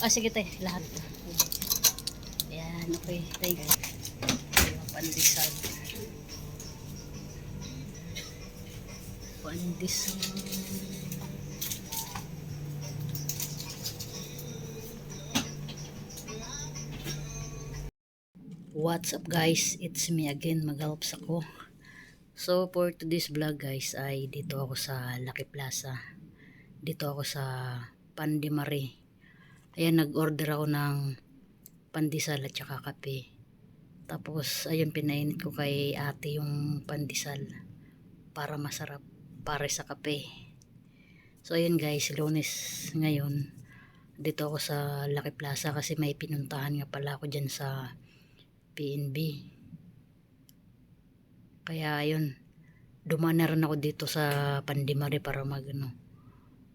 Ah, sige tayo, lahat. Ayan, okay. Yung pandesal. Pandesal. What's up guys? It's me again, Magalps ako. So for today's vlog guys ay dito ako sa Lucky Plaza. Dito ako sa Pandimari. Ayan nag-order ako ng pandesal at saka kape. Tapos ayun pinainit ko kay ate yung pandesal para masarap para sa kape. So ayun guys, lunes ngayon. Dito ako sa Lucky Plaza kasi may pinuntahan nga pala ako dyan sa PNB. Kaya ayun, dumaan na rin ako dito sa Pandimari para mag, ano,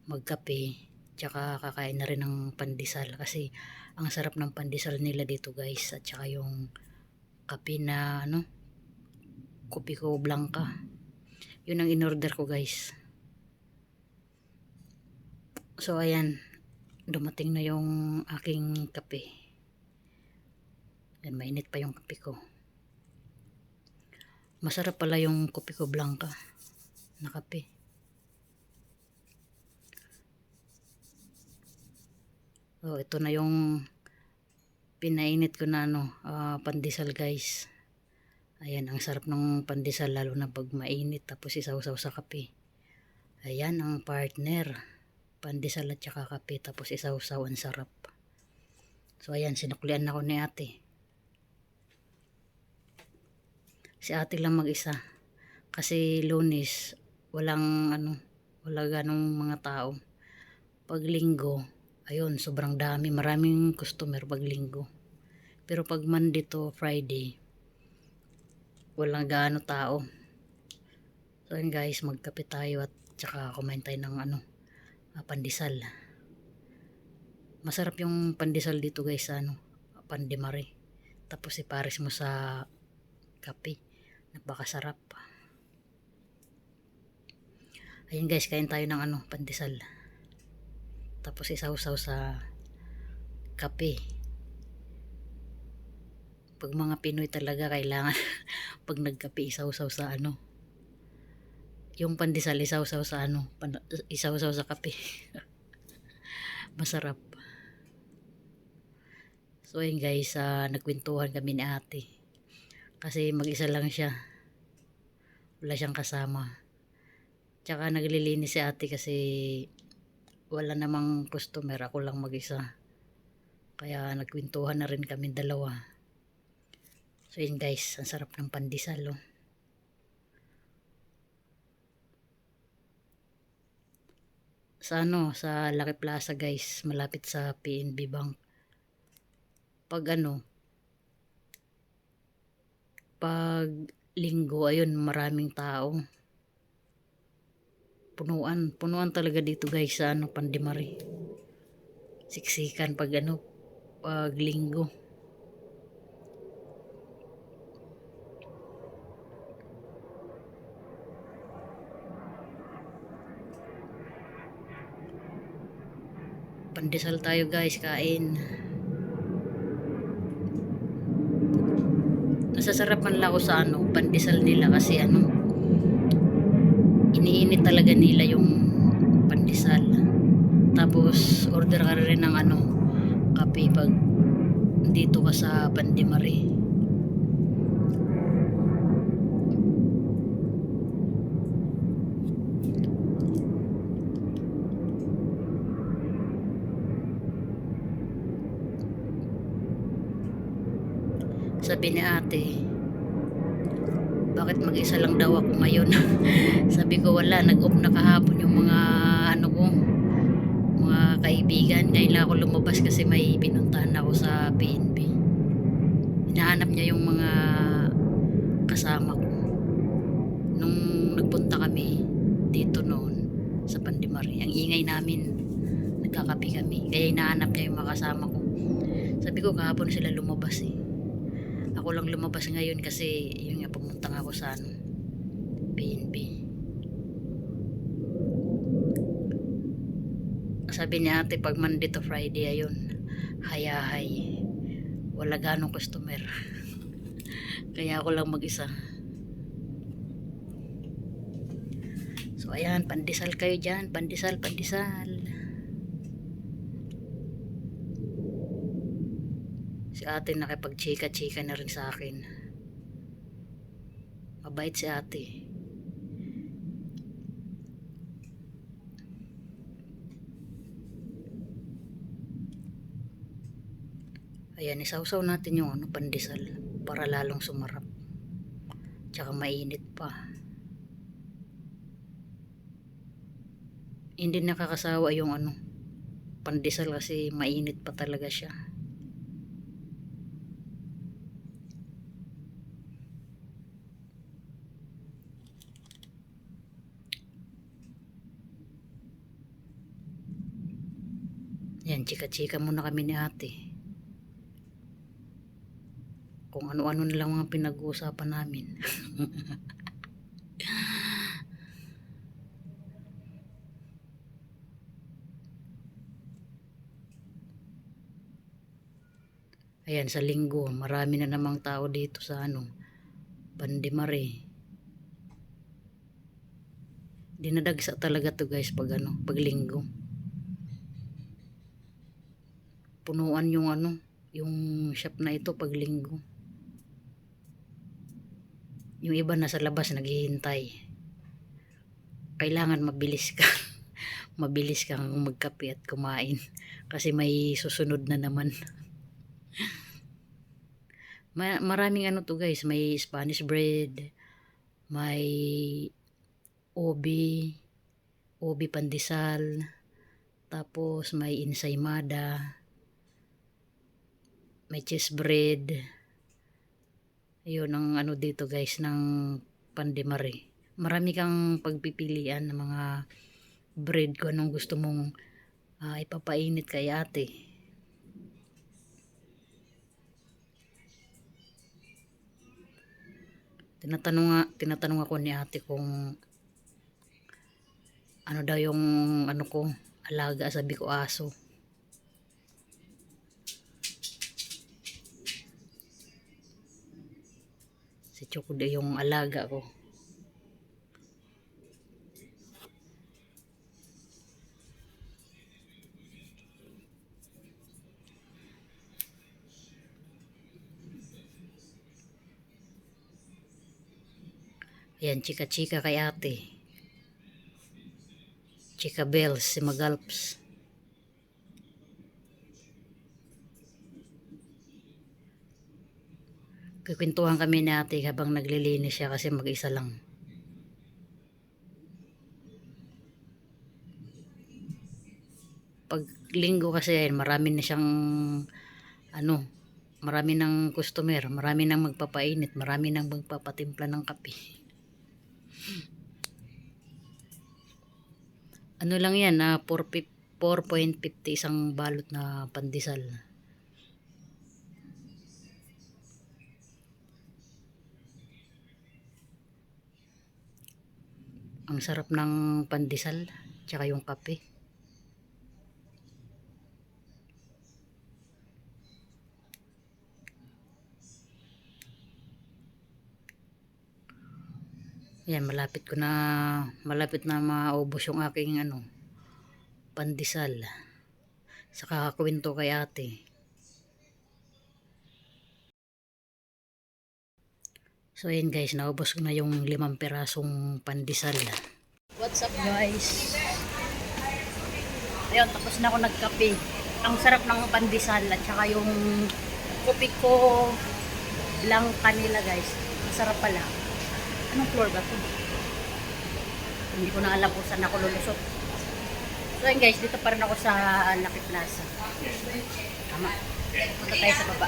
magkape. Tsaka kakain na rin ng pandesal kasi ang sarap ng pandesal nila dito guys. At tsaka yung kape na ano, kopi ko blanca. Yun ang in-order ko guys. So ayan, dumating na yung aking kape. Yan, mainit pa yung kape ko. Masarap pala yung kopi ko blanca na kape. So, ito na yung pinainit ko na ano, ah, pandesal guys. Ayan, ang sarap ng pandesal lalo na pag mainit tapos isaw-saw sa kape. Ayan ang partner. Pandesal at saka kape tapos isaw-saw ang sarap. So ayan, sinuklian ako ni ate. Si ate lang mag-isa. Kasi lunis, walang ano, wala ganong mga tao. Pag linggo, ayun, sobrang dami. Maraming customer pag linggo. Pero pag Monday to Friday, walang gaano tao. So yun guys, magkape tayo at tsaka kumain tayo ng ano, ah, pandesal. Masarap yung pandesal dito guys, sa ano, pandemare. Tapos ipares mo sa kape. Napakasarap. Ayun guys, kain tayo ng ano, pandesal. Tapos isaw-saw sa kape. Pag mga Pinoy talaga kailangan pag nagkape isaw-saw sa ano. Yung pandesal isaw-saw sa ano, pan- isaw-saw sa kape. Masarap. So ayun guys, ah, nagkwentuhan kami ni ate. Kasi mag-isa lang siya. Wala siyang kasama. Tsaka naglilinis si ate kasi wala namang customer. Ako lang mag-isa. Kaya nagkwentuhan na rin kami dalawa. So yun guys, ang sarap ng pandesal oh. Sa ano, sa Lucky Plaza guys, malapit sa PNB Bank. Pag ano, pag linggo, ayun, maraming tao. Punuan, punuan talaga dito guys sa ano, Pandimari. Siksikan pag ano, pag linggo. Pandesal tayo guys, kain. Nasasarapan lang ako sa ano, pandesal nila kasi ano, iniinit talaga nila yung pandesal. Tapos, order ka rin ng ano, kape pag dito ka sa Pandimari. Sabi ni ate, bakit mag-isa lang daw ako ngayon? Sabi ko wala, nag-off na kahapon yung mga ano ko, mga kaibigan. Ngayon lang ako lumabas kasi may pinuntahan ako sa PNB. Hinahanap niya yung mga kasama ko. Nung nagpunta kami dito noon sa Pandimari, ang ingay namin, nagkakapi kami. Kaya hinahanap niya yung mga kasama ko. Sabi ko kahapon sila lumabas eh ako lang lumabas ngayon kasi yun nga pumunta ako sa ano, PNB. Sabi niya ate pag Monday to Friday ayun hayahay. Wala ganong customer. Kaya ako lang mag-isa. So ayan, pandesal kayo dyan. Pandesal, pandesal. Si ate nakipag-chika-chika na rin sa akin. Mabait si ate. Ayan, isawsaw natin yung ano, pandesal para lalong sumarap. Tsaka mainit pa. Hindi nakakasawa yung ano, pandesal kasi mainit pa talaga siya. Yan, chika-chika muna kami ni ate. Kung ano-ano na lang mga pinag-uusapan namin. Ayan, sa linggo, marami na namang tao dito sa ano, Pandimare. Dinadagsa talaga to guys pag ano, pag linggo. Punuan yung ano, yung shop na ito pag linggo. Yung iba nasa labas naghihintay. Kailangan mabilis ka. mabilis kang magkape at kumain kasi may susunod na naman. Ma- maraming ano to guys, may Spanish bread, may obi, obi pandesal, tapos may ensaymada, may cheese bread. Ayun ang ano dito guys ng pandemare. Marami kang pagpipilian ng mga bread kung anong gusto mong ah, ipapainit kay ate. Tinatanong, nga, tinatanong ako ni ate kung ano daw yung ano ko alaga sabi ko aso. Si Choco daw yung alaga ko. Ayan, chika-chika kay ate. Chika Bells, si Magalps. Kikwentuhan kami ni ate habang naglilinis siya kasi mag-isa lang. Pag linggo kasi marami na siyang ano, marami ng customer, marami nang magpapainit, marami nang magpapatimpla ng kape. Ano lang yan, ah, 4.50 4.50 isang balot na pandesal. Ang sarap ng pandesal, tsaka yung kape. Yan, malapit ko na, malapit na maubos yung aking ano, pandesal. Saka kwento kay ate. So ayan guys, naubos ko na yung limang perasong pandesal. What's up guys? Ayun, tapos na ako nagkape. Ang sarap ng pandesal at saka yung kopi ko lang kanila guys. Masarap pala. Anong floor ba to? Hindi ko na alam kung saan ako lulusot. So yun guys, dito pa rin ako sa Lucky Plaza. Tama. Punta tayo sa baba.